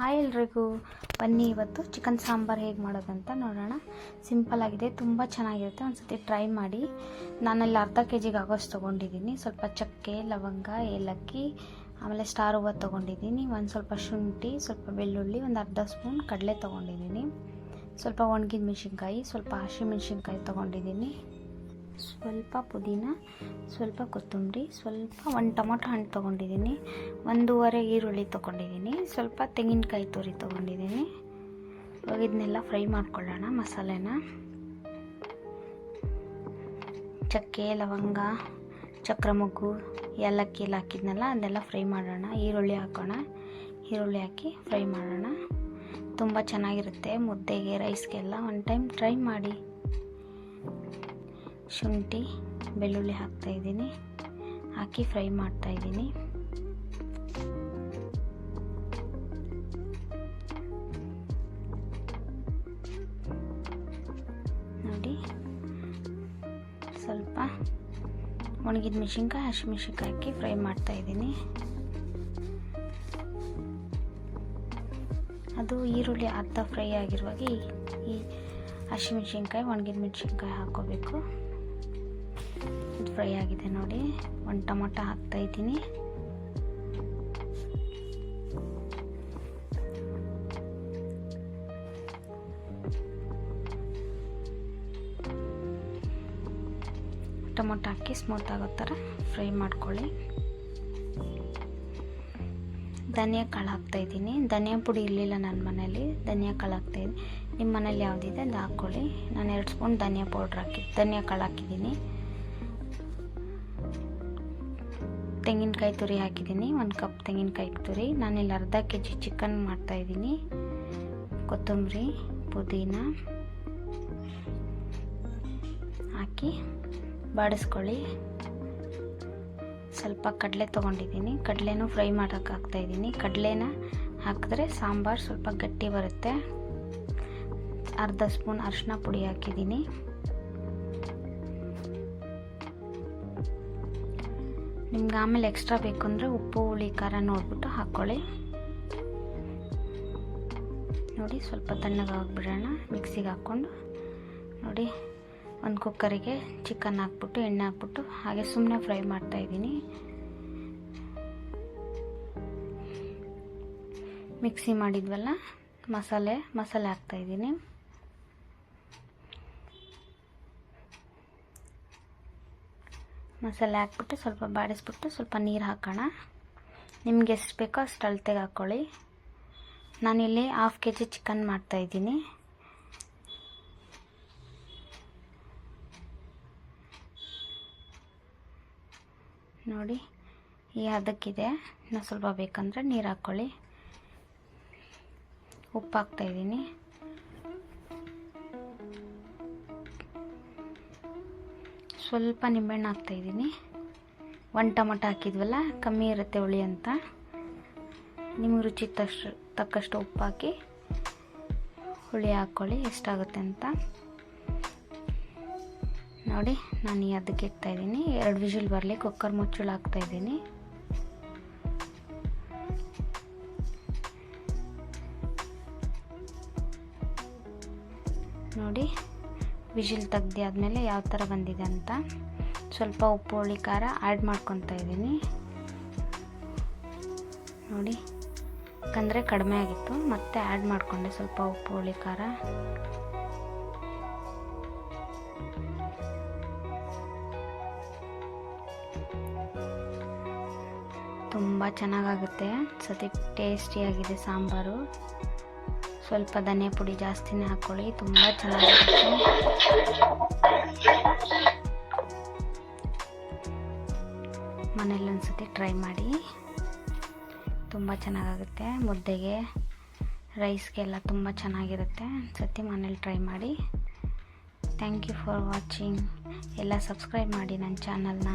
Hi ಎಲ್ರಿಗೂ. ಬನ್ನಿ ಇವತ್ತು ಚಿಕನ್ ಸಾಂಬಾರು ಹೇಗೆ ಮಾಡೋದಂತ ನೋಡೋಣ. ಸಿಂಪಲ್ ಆಗಿದೆ, ತುಂಬ ಚೆನ್ನಾಗಿರುತ್ತೆ. ಒಂದ್ಸತಿ ಟ್ರೈ ಮಾಡಿ. ನಾನಲ್ಲಿ ಅರ್ಧ ಕೆ ಜಿಗೆ ಆಗೋಷ್ಟು ತೊಗೊಂಡಿದ್ದೀನಿ. ಸ್ವಲ್ಪ ಚಕ್ಕೆ, ಲವಂಗ, ಏಲಕ್ಕಿ, ಆಮೇಲೆ ಸ್ಟಾರ್ ಹೂವ ತೊಗೊಂಡಿದ್ದೀನಿ. ಒಂದು ಸ್ವಲ್ಪ ಶುಂಠಿ, ಸ್ವಲ್ಪ ಬೆಳ್ಳುಳ್ಳಿ, ಒಂದು ಅರ್ಧ ಸ್ಪೂನ್ ಕಡಲೆ ತೊಗೊಂಡಿದ್ದೀನಿ. ಸ್ವಲ್ಪ ಒಣಗಿದ ಮೆಣಸಿನ್ಕಾಯಿ, ಸ್ವಲ್ಪ ಹಸಿ ಮೆಣಸಿನ್ಕಾಯಿ ತೊಗೊಂಡಿದ್ದೀನಿ. ಸ್ವಲ್ಪ ಪುದೀನ, ಸ್ವಲ್ಪ ಕೊತ್ತಂಬರಿ, ಸ್ವಲ್ಪ ಒಂದು ಟೊಮೊಟೊ ಹಣ್ಣು ತೊಗೊಂಡಿದ್ದೀನಿ ಒಂದೂವರೆ ಈರುಳ್ಳಿ ತೊಗೊಂಡಿದ್ದೀನಿ ಸ್ವಲ್ಪ ತೆಂಗಿನಕಾಯಿ ತುರಿ ತೊಗೊಂಡಿದ್ದೀನಿ ಇವಾಗ ಇದನ್ನೆಲ್ಲ ಫ್ರೈ ಮಾಡ್ಕೊಳ್ಳೋಣ ಮಸಾಲೆನ. ಚಕ್ಕೆ, ಲವಂಗ ಚಕ್ರ ಮೊಗ್ಗು ಏಲಕ್ಕಿ ಎಲ್ಲ ಹಾಕಿದ್ನಲ್ಲ ಅದನ್ನೆಲ್ಲ ಫ್ರೈ ಮಾಡೋಣ. ಈರುಳ್ಳಿ ಹಾಕೋಣ. ಈರುಳ್ಳಿ ಹಾಕಿ ಫ್ರೈ ಮಾಡೋಣ. ತುಂಬ ಚೆನ್ನಾಗಿರುತ್ತೆ ಮುದ್ದೆಗೆ, ರೈಸ್ಗೆಲ್ಲ. ಒನ್ ಟೈಮ್ ಟ್ರೈ ಮಾಡಿ. ಶುಂಠಿ, ಬೆಳ್ಳುಳ್ಳಿ ಹಾಕ್ತಾ ಇದ್ದೀನಿ. ಹಾಕಿ ಫ್ರೈ ಮಾಡ್ತಾ ಇದ್ದೀನಿ. ನೋಡಿ, ಸ್ವಲ್ಪ ಒಣಗಿದ ಮೆಣಸಿನ್ಕಾಯಿ ಹಸಿಮೆಣ್ಸಿನ್ಕಾಯಿ ಹಾಕಿ ಫ್ರೈ ಮಾಡ್ತಾ ಇದ್ದೀನಿ. ಅದು ಈರುಳ್ಳಿ ಅರ್ಧ ಫ್ರೈ ಆಗಿರುವಾಗ ಈ ಈ ಹಸಿಮೆಣ್ಸಿನ್ಕಾಯಿ ಒಣಗಿದ ಮೆಣಸಿನ್ಕಾಯಿ ಹಾಕೋಬೇಕು. ಇದು ಫ್ರೈ ಆಗಿದೆ ನೋಡಿ. ಒಂದು ಟೊಮೊಟೊ ಹಾಕ್ತಾ ಇದ್ದೀನಿ. ಟೊಮೊಟೊ ಹಾಕಿ ಸ್ಮೂತ್ ಆಗೋ ಥರ ಫ್ರೈ ಮಾಡ್ಕೊಳ್ಳಿ. ಧನಿಯಾ ಕಾಳು ಹಾಕ್ತಾ ಇದ್ದೀನಿ. ಧನಿಯಾ ಪುಡಿ ಇರಲಿಲ್ಲ ನನ್ನ ಮನೇಲಿ. ಧನಿಯಾ ಕಾಳು ಹಾಕ್ತಾ ಇದ್ದೀನಿ. ನಿಮ್ಮ ಮನೇಲಿ ಯಾವುದಿದೆ ಅದು ಹಾಕ್ಕೊಳ್ಳಿ. ನಾನು ಎರಡು ಸ್ಪೂನ್ ಧನಿಯಾ ಪೌಡ್ರ್ ಹಾಕಿ ಧನಿಯಾ ಕಾಳು ಹಾಕಿದ್ದೀನಿ. ತೆಂಗಿನಕಾಯಿ ತುರಿ ಹಾಕಿದ್ದೀನಿ, ಒಂದು ಕಪ್ ತೆಂಗಿನಕಾಯಿ ತುರಿ. ನಾನಿಲ್ಲಿ ಅರ್ಧ ಕೆ ಜಿ ಚಿಕನ್ ಮಾಡ್ತಾಯಿದ್ದೀನಿ ಕೊತ್ತಂಬರಿ, ಪುದೀನ ಹಾಕಿ ಬಾಡಿಸ್ಕೊಳ್ಳಿ. ಸ್ವಲ್ಪ ಕಡಲೆ ತೊಗೊಂಡಿದ್ದೀನಿ. ಕಡಲೆನೂ ಫ್ರೈ ಮಾಡೋಕೆ ಹಾಕ್ತಾಯಿದ್ದೀನಿ ಕಡಲೆನ ಹಾಕಿದ್ರೆ ಸಾಂಬಾರು ಸ್ವಲ್ಪ ಗಟ್ಟಿ ಬರುತ್ತೆ. ಅರ್ಧ ಸ್ಪೂನ್ ಅರಿಶಿನ ಪುಡಿ ಹಾಕಿದ್ದೀನಿ. ನಿಮ್ಗೆ ಆಮೇಲೆ ಎಕ್ಸ್ಟ್ರಾ ಬೇಕು ಅಂದರೆ ಉಪ್ಪು, ಹುಳಿ, ಖಾರ ನೋಡಿಬಿಟ್ಟು ಹಾಕ್ಕೊಳ್ಳಿ ನೋಡಿ, ಸ್ವಲ್ಪ ತಣ್ಣಗೆ ಹಾಕ್ಬಿಡೋಣ ಮಿಕ್ಸಿಗೆ ಹಾಕ್ಕೊಂಡು ನೋಡಿ, ಒಂದು ಕುಕ್ಕರಿಗೆ ಚಿಕನ್ ಹಾಕ್ಬಿಟ್ಟು, ಎಣ್ಣೆ ಹಾಕ್ಬಿಟ್ಟು ಹಾಗೆ ಸುಮ್ಮನೆ ಫ್ರೈ ಮಾಡ್ತಾಯಿದ್ದೀನಿ ಮಿಕ್ಸಿ ಮಾಡಿದ್ವಲ್ಲ, ಮಸಾಲೆ ಮಸಾಲೆ ಹಾಕ್ತಾಯಿದ್ದೀನಿ ಮಸಾಲೆ ಹಾಕ್ಬಿಟ್ಟು ಸ್ವಲ್ಪ ಬಾಡಿಸ್ಬಿಟ್ಟು ಸ್ವಲ್ಪ ನೀರು ಹಾಕೋಣ. ನಿಮ್ಗೆ ಎಷ್ಟು ಬೇಕೋ ಅಷ್ಟು ಅಳತೆಗೆ ಹಾಕ್ಕೊಳ್ಳಿ ನಾನಿಲ್ಲಿ ಹಾಫ್ ಕೆ ಜಿ ಚಿಕನ್ ಮಾಡ್ತಾಯಿದ್ದೀನಿ ನೋಡಿ, ಈ ಅದಕ್ಕಿದೆ ಇನ್ನು ಸ್ವಲ್ಪ ಬೇಕಂದರೆ ನೀರು ಹಾಕ್ಕೊಳ್ಳಿ ಉಪ್ಪು ಹಾಕ್ತಾಯಿದ್ದೀನಿ ಸ್ವಲ್ಪ ನಿಂಬೆಹಣ್ಣು ಹಾಕ್ತಾಯಿದ್ದೀನಿ ಒಂದು ಟೊಮೊಟೊ ಹಾಕಿದ್ವಲ್ಲ, ಕಮ್ಮಿ ಇರುತ್ತೆ ಹುಳಿ ಅಂತ. ನಿಮಗೆ ರುಚಿ ತಷ್ಟು ತಕ್ಕಷ್ಟು ಉಪ್ಪು ಹಾಕಿ ಹುಳಿ ಹಾಕ್ಕೊಳ್ಳಿ ಎಷ್ಟಾಗುತ್ತೆ ಅಂತ. ನೋಡಿ, ನಾನು ಅದಕ್ಕೆ ಇಡ್ತಾಯಿದ್ದೀನಿ ಎರಡು ವಿಷಲ್ ಬರಲಿ, ಕುಕ್ಕರ್ ಮುಚ್ಚಳ ಹಾಕ್ತಾಯಿದ್ದೀನಿ ನೋಡಿ ವಿಜಿಲ್ ತೆಗ್ದು ಆದಮೇಲೆ ಯಾವ ಥರ ಬಂದಿದೆ ಅಂತ ಸ್ವಲ್ಪ ಉಪ್ಪು, ಹುಳಿ, ಖಾರ ಆ್ಯಡ್ ಮಾಡ್ಕೊತಾ ಇದ್ದೀನಿ. ನೋಡಿ, ಯಾಕಂದರೆ ಕಡಿಮೆ ಆಗಿತ್ತು, ಮತ್ತೆ ಆ್ಯಡ್ ಮಾಡಿಕೊಂಡೆ ಸ್ವಲ್ಪ ಉಪ್ಪು, ಹುಳಿ, ಖಾರ. ತುಂಬ ಚೆನ್ನಾಗಾಗುತ್ತೆ. ಸತಿ ಟೇಸ್ಟಿಯಾಗಿದೆ ಸಾಂಬಾರು. ಸ್ವಲ್ಪ ಧನಿಯಾ ಪುಡಿ ಜಾಸ್ತಿನೇ ಹಾಕ್ಕೊಳ್ಳಿ ತುಂಬ ಚೆನ್ನಾಗಿರುತ್ತೆ. ಮನೇಲಿ ಒಂದ್ಸತಿ ಟ್ರೈ ಮಾಡಿ. ತುಂಬ ಚೆನ್ನಾಗಾಗುತ್ತೆ. ಮುದ್ದೆಗೆ ರೈಸ್ಗೆಲ್ಲ ತುಂಬ ಚೆನ್ನಾಗಿರುತ್ತೆ. ಸತಿ ಮನೇಲಿ ಟ್ರೈ ಮಾಡಿ. ಥ್ಯಾಂಕ್ ಯು ಫಾರ್ ವಾಚಿಂಗ್ ಎಲ್ಲ ಸಬ್ಸ್ಕ್ರೈಬ್ ಮಾಡಿ ನನ್ನ ಚಾನಲ್ನ